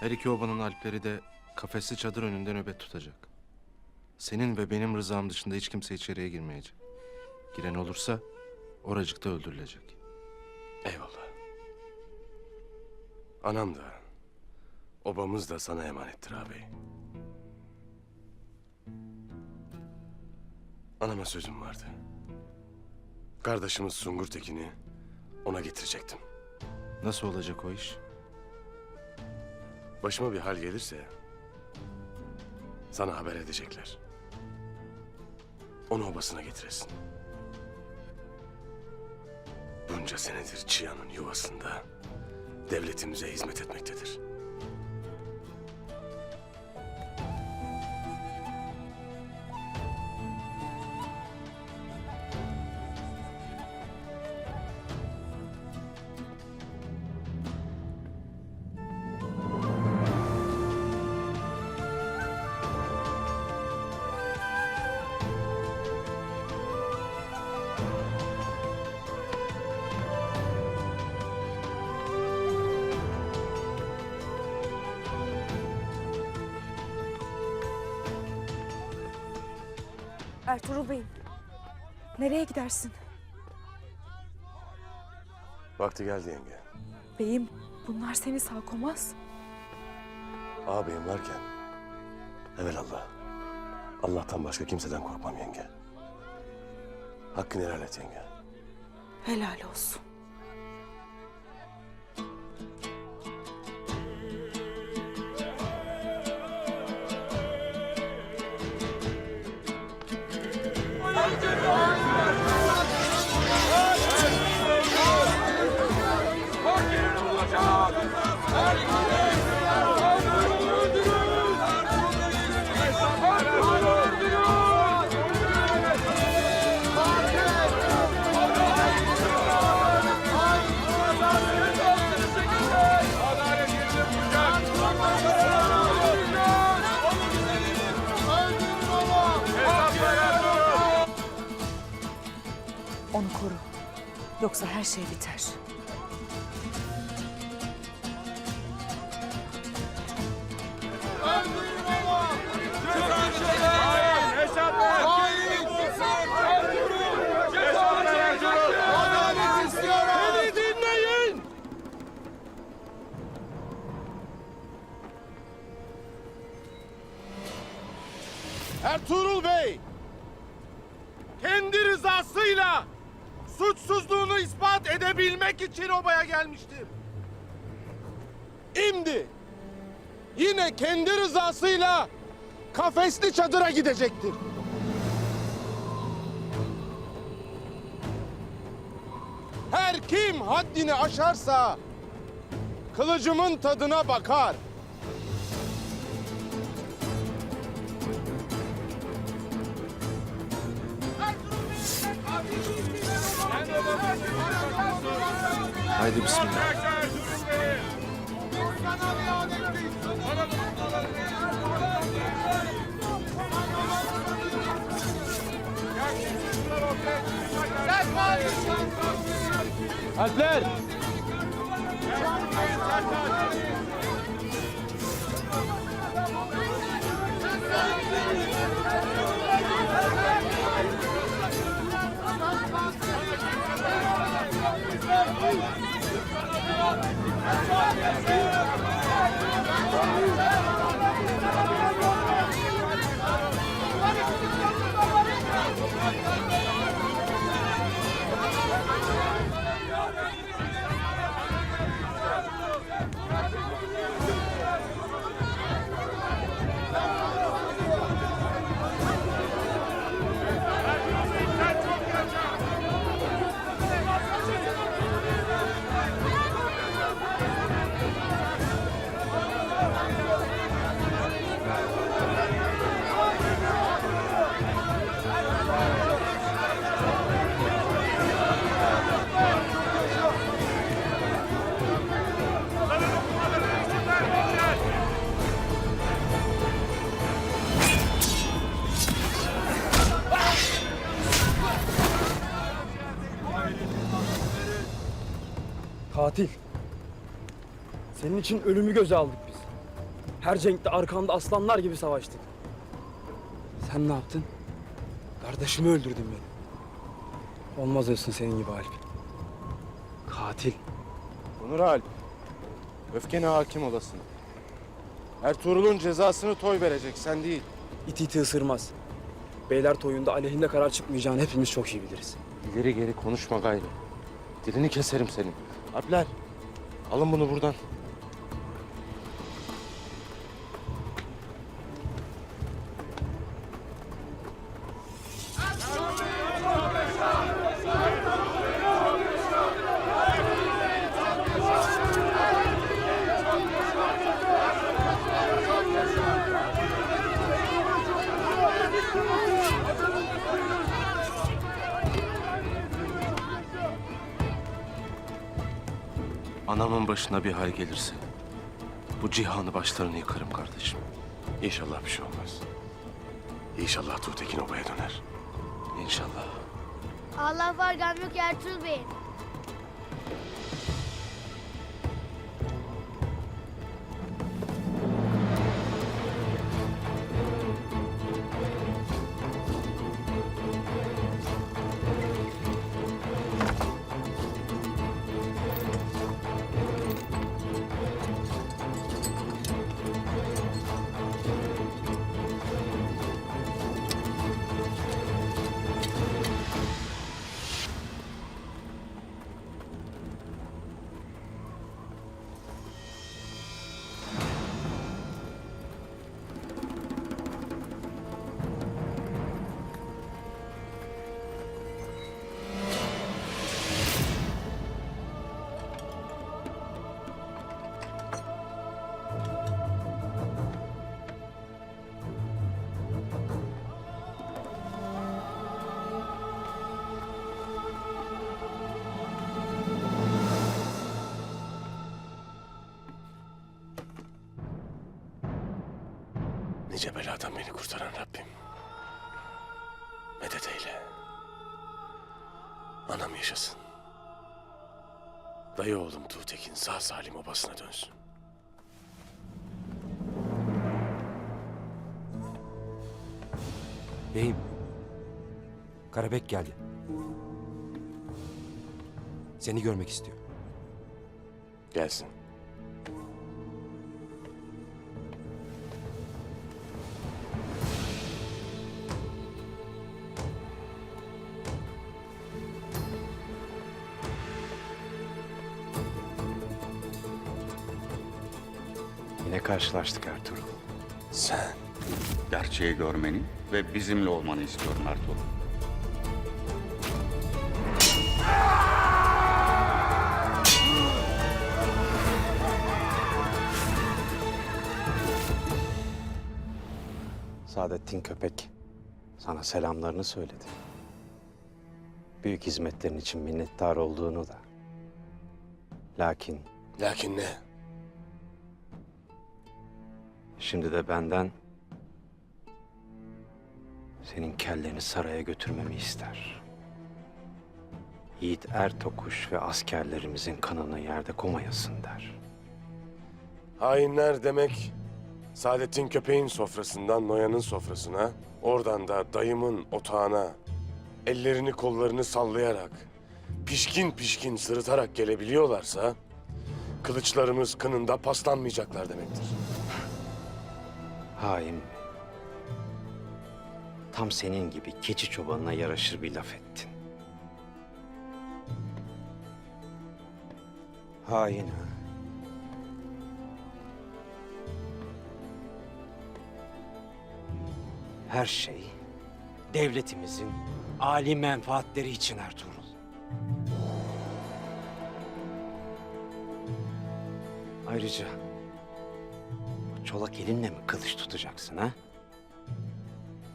Her iki obanın alpleri de kafesli çadır önünde nöbet tutacak. Senin ve benim rızam dışında hiç kimse içeriye girmeyecek. Giren olursa oracıkta öldürülecek. Eyvallah. Anam da, obamız da sana emanettir ağabey. Anama sözüm vardı. Kardeşimiz Sungur Tekin'i ona getirecektim. Nasıl olacak o iş? Başıma bir hal gelirse sana haber edecekler. Onu obasına getiresin. Bunca senedir Çiyan'ın yuvasında devletimize hizmet etmektedir. Ertuğrul Bey'im. Nereye gidersin? Vakti geldi yenge. Beyim bunlar seni sağ komaz. Ağabeyim varken evelallah. Allah'tan başka kimseden korkmam yenge. Hakkını helal et yenge. Helal olsun. Yoksa her şey biter. Ertuğrul Bey kendi rızasıyla suçsuzluğunu ispat edebilmek için obaya gelmiştir. Şimdi yine kendi rızasıyla kafesli çadıra gidecektir. Her kim haddini aşarsa kılıcımın tadına bakar. Haydi bismillah. Alpler! Katil. Senin için ölümü göze aldık biz. Her cenkte arkanda aslanlar gibi savaştık. Sen ne yaptın? Kardeşimi öldürdün beni. Olmaz olsun senin gibi Alp. Katil. Onur Alp, öfkene hakim olasın. Ertuğrul'un cezasını toy verecek, sen değil. İti iti ısırmaz. Beyler toyunda aleyhinde karar çıkmayacağını hepimiz çok iyi biliriz. İleri geri konuşma gayrı. Dilini keserim senin. Alpler, alın bunu buradan. Anamın başına bir hal gelirse bu cihanı başlarını yıkarım kardeşim. İnşallah bir şey olmaz. İnşallah Tuğtekin obaya döner. İnşallah. Allah var gam yok Ertuğrul Bey. Nice beladan beni kurtaran Rabbim. Medet eyle. Anam yaşasın. Dayı oğlum Tuğtekin sağ salim obasına dönsün. Beyim. Karabek geldi. Seni görmek istiyor. Gelsin. Karşılaştık Ertuğrul. Sen Gerçeği görmeni ve bizimle olmanı istiyorum Ertuğrul. Saadettin Köpek sana selamlarını söyledi. Büyük hizmetlerin için minnettar olduğunu da. Lakin lakin ne? Şimdi de benden senin kelleni saraya götürmemi ister. Yiğit Ertokuş ve askerlerimizin kanını yerde komayasın der. Hainler demek Saadettin köpeğin sofrasından Noyan'ın sofrasına, oradan da dayımın otağına ellerini kollarını sallayarak, pişkin pişkin sırıtarak gelebiliyorlarsa kılıçlarımız kınında paslanmayacaklar demektir. Hain mi? Tam senin gibi keçi çobanına yaraşır bir laf ettin. Hain ha. Her şey devletimizin âli menfaatleri için Ertuğrul. Ayrıca çolak elinle mi kılıç tutacaksın ha?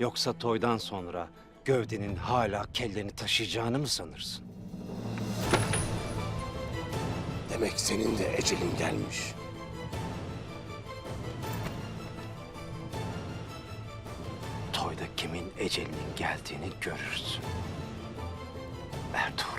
Yoksa toydan sonra gövdenin hala kelleni taşıyacağını mı sanırsın? Demek senin de ecelin gelmiş. Toyda kimin ecelinin geldiğini görürsün. Ertuğrul.